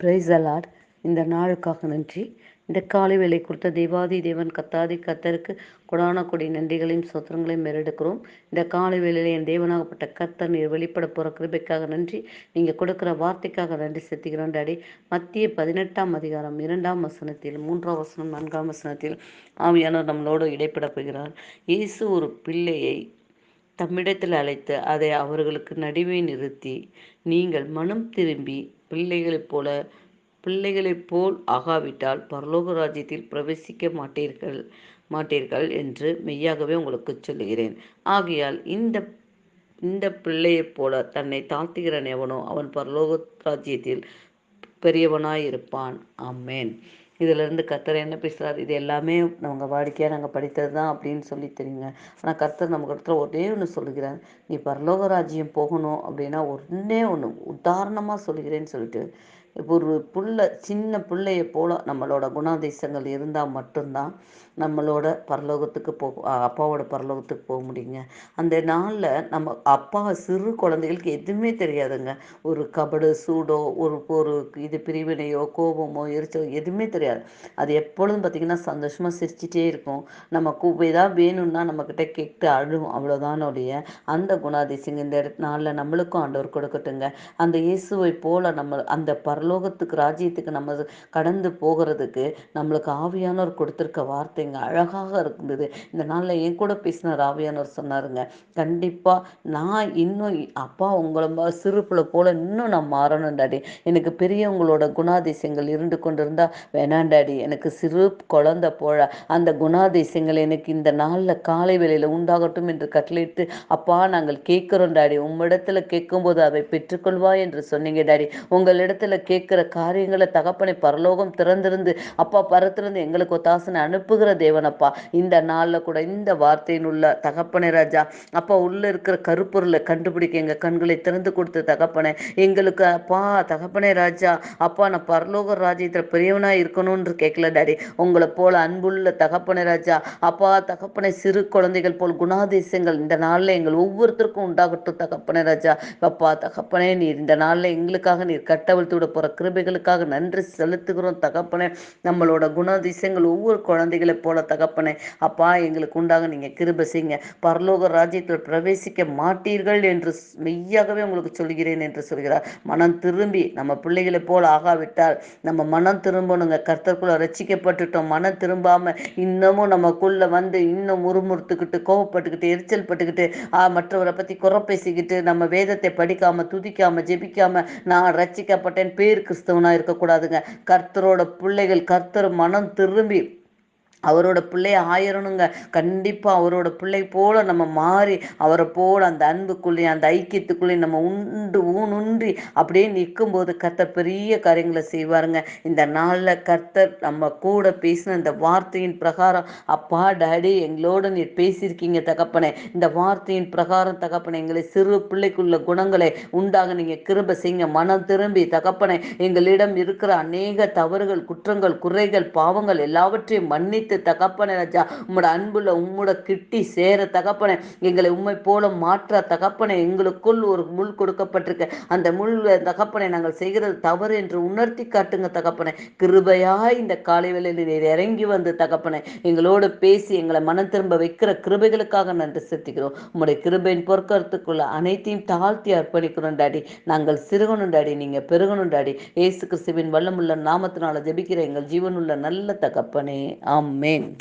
Price allot இந்த நாளுக்காக நன்றி. இந்த காலை வேலை கொடுத்த தேவாதி தேவன் கத்தாதி கத்தருக்கு கொடான கொடி நன்றிகளையும் சொத்திரங்களையும் மேலெடுக்கிறோம். இந்த காலை வேலையில் என் தேவனாகப்பட்ட கத்தர் நீர் வெளிப்பட போகிற கிருபைக்காக நன்றி. நீங்கள் கொடுக்குற வார்த்தைக்காக நன்றி செலுத்துகிறோம் டாடி. மத்திய பதினெட்டாம் அதிகாரம் இரண்டாம் வசனத்தில் மூன்றாம் வசனம் நான்காம் வசனத்தில் ஆவியானவர் நம்மளோடு இடைப்பட போகிறார். இயேசு ஒரு பிள்ளையை தம்மிடத்தில் அழைத்து அதை அவர்களுக்கு நடுவே நிறுத்தி நீங்கள் மனம் திரும்பி பிள்ளைகளைப் போல பிள்ளைகளைப் போல் ஆகாவிட்டால் பரலோக ராஜ்யத்தில் பிரவேசிக்க மாட்டீர்கள் மாட்டீர்கள் என்று மெய்யாகவே உங்களுக்கு சொல்லுகிறேன். ஆகையால் இந்த இந்த பிள்ளையைப் போல தன்னை தாழ்த்துகிறன் எவனோ அவன் பரலோக ராஜ்யத்தில் பெரியவனாயிருப்பான். அம்மேன் இதிலிருந்து கர்த்தர் என்ன பேசுகிறார் இது எல்லாமே நாங்கள் வாடிக்கையாக நாங்கள் படித்தது தான் அப்படின்னு சொல்லி தெரியுங்க. ஆனால் கர்த்தர் நமக்கு இடத்துல ஒரே ஒன்று சொல்லுகிறார். நீ பரலோக ராஜ்யம் போகணும் அப்படின்னா ஒன்றே ஒன்று உதாரணமாக சொல்லுகிறேன்னு சொல்லிட்டு ஒரு புள்ள சின்ன பிள்ளைய போல நம்மளோட குணாதிசயங்கள் இருந்தால் மட்டும்தான் நம்மளோட பரலோகத்துக்கு போக அப்பாவோட பரலோகத்துக்கு போக முடியுங்க. அந்த நாளில் நம்ம அப்பா சிறு குழந்தைகளுக்கு எதுவுமே தெரியாதுங்க. ஒரு கபடு சூடோ ஒரு ஒரு இது பிரிவினையோ கோபமோ எரிச்சோ எதுவுமே தெரியாது. அது எப்பொழுதும் பார்த்திங்கன்னா சந்தோஷமாக சிரிச்சிட்டே இருக்கும். நம்ம ஏதாவது வேணும்னா நம்மக்கிட்ட கேட்டு அழும் அவ்வளோதானுடைய அந்த குணாதிசயங்க இந்த நாளில் நம்மளுக்கும் ஆண்டவர் கொடுக்கட்டுங்க. அந்த இயேசுவை போல் நம்ம அந்த பரல பரலோகத்துக்கு ராஜ்யத்துக்கு நம்ம கடந்து போகிறதுக்கு நம்மளுக்கு ஆவியானவர் கொடுத்துருக்க வார்த்தைங்க அழகாக இருந்தது. இந்த நாளில் என் கூட பேசினார் ஆவியானவர் சொன்னாருங்க கண்டிப்பாக நான் இன்னும் அப்பா உங்களை சிறுப்புல பிள்ளை போல் இன்னும் நான் மாறணும் டாடி. எனக்கு பெரியவங்களோட குணாதிசயங்கள் இருந்து கொண்டு இருந்தால் வேணாம் டாடி. எனக்கு சிறு குழந்தை போல அந்த குணாதிசயங்கள் எனக்கு இந்த நாளில் காலை வேளையில் உண்டாகட்டும் என்று கட்டளையிட்டு அப்பா நாங்கள் கேட்குறோம் டாடி. உம்மிடத்தில் கேட்கும்போது அதை பெற்றுக்கொள்வா என்று சொன்னீங்க டாடி. உங்களிடத்துல கேட்குற காரியங்களை தகப்பனை பரலோகம் திறந்திருந்து அப்பா பரத்திலிருந்து எங்களுக்கு ஒத்தாசனை அனுப்புகிற தேவனப்பா. இந்த நாளில் கூட இந்த வார்த்தையின் உள்ள தகப்பனை ராஜா அப்பா உள்ளே இருக்கிற கருப்பொருளை கண்டுபிடிக்க எங்கள் கண்களை திறந்து கொடுத்த தகப்பனை எங்களுக்கு அப்பா தகப்பனே ராஜா அப்பா நான் பரலோக ராஜ்யத்தில் பெரியவனாக இருக்கணும்னு கேட்கல டாடி. உங்களை போல அன்புள்ள தகப்பனை ராஜா அப்பா தகப்பனை சிறு குழந்தைகள் போல் குணாதிசயங்கள் இந்த நாளில் எங்கள் ஒவ்வொருத்தருக்கும் உண்டாகட்டும் தகப்பனை ராஜா. அப்பா தகப்பனே நீர் இந்த நாளில் எங்களுக்காக நீர் கட்டவிழ்த்து விட போகிற கிருபைகளுக்காக நன்றி செலுத்துகிறோம் தகப்பனே. நம்மளோட குணாதிசயங்கள் ஒவ்வொரு குழந்தைகளை போல தகப்பனே. அப்பா எங்களுக்கு உண்டாக நீங்கள் கிருபை செய்யுங்க. பரலோக ராஜ்யத்தில் பிரவேசிக்க மாட்டீர்கள் என்று மெய்யாகவே உங்களுக்கு சொல்கிறேன் என்று சொல்கிறார். மனம் திரும்பி நம்ம பிள்ளைகளை போல் ஆகாவிட்டால் நம்ம மனம் திரும்பணுங்க. கர்த்தர்க்குள்ள ரசிக்கப்பட்டுட்டோம் மனம் திரும்பாம இன்னமும் நமக்குள்ள வந்து இன்னும் முறுமுறுத்துக்கிட்டு கோவப்பட்டுக்கிட்டு எரிச்சல் பட்டுக்கிட்டு மற்றவரை பற்றி குறை பேசிக்கிட்டு நம்ம வேதத்தை படிக்காம துதிக்காம ஜெபிக்காம நான் ரசிக்கப்பட்டேன் பேர் கிறிஸ்தவனாக இருக்கக்கூடாதுங்க. கர்த்தரோட பிள்ளைகள் கர்த்தர் மனம் திரும்பி அவரோட பிள்ளைய ஆயிரணுங்க. கண்டிப்பாக அவரோட பிள்ளை போல நம்ம மாறி அவரை போல அந்த அன்புக்குள்ளேயும் அந்த ஐக்கியத்துக்குள்ளேயும் நம்ம உண்டு ஊனுன்றி அப்படியே நிற்கும்போது கர்த்தர் பெரிய காரியங்களை செய்வாருங்க. இந்த நாளில் கர்த்தர் நம்ம கூட பேசின இந்த வார்த்தையின் பிரகாரம் அப்பா டேடி எங்களோட நீ பேசியிருக்கீங்க தகப்பனே. இந்த வார்த்தையின் பிரகாரம் தகப்பனை எங்களை சிறு பிள்ளைக்குள்ள குணங்களை உண்டாக நீங்கள் கிருப செய்யுங்க. மனம் திரும்பி தகப்பனை எங்களிடம் இருக்கிற அநேக தவறுகள் குற்றங்கள் குறைகள் பாவங்கள் எல்லாவற்றையும் மன்னித்து வைத்து தகப்பனை ராஜா உம்மோட அன்புல உம்மோட கிட்டி சேர தகப்பனை எங்களை உண்மை போல மாற்ற தகப்பனை எங்களுக்குள் ஒரு முள் கொடுக்கப்பட்டிருக்க. அந்த முள் தகப்பனை நாங்கள் செய்கிறது தவறு என்று உணர்த்தி காட்டுங்க தகப்பனை. கிருபையாய் இந்த காலை வேளையில் நீர் இறங்கி வந்து தகப்பனை எங்களோடு பேசி எங்களை மனம் திரும்ப வைக்கிற கிருபைகளுக்காக நன்றி செலுத்துகிறோம். உம்முடைய கிருபையின் பொற்கருத்துக்குள்ள அனைத்தையும் தாழ்த்தி அர்ப்பணிக்கிறோம் டாடி. நாங்கள் சிறுகணும் டாடி நீங்க பெருகணும் டாடி. ஏசு கிறிஸ்துவின் வல்லமுள்ள நாமத்தினால ஜெபிக்கிற எங்கள் ஜீவனுள்ள நல்ல தகப்பனே. ஆம். Amén.